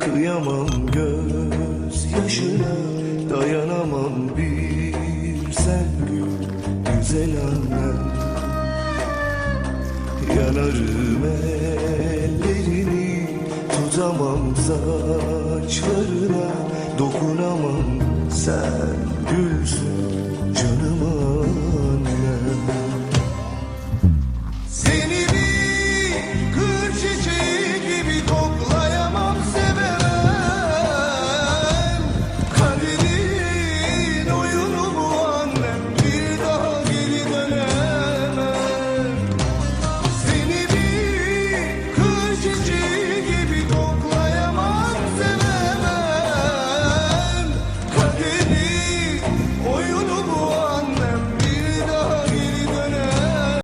Kıyamam göz yaşına Dayanamam bir sen gül Güzel annem. Yanarım ellerini Tutamam saçlarına Dokunamam sen gülsün.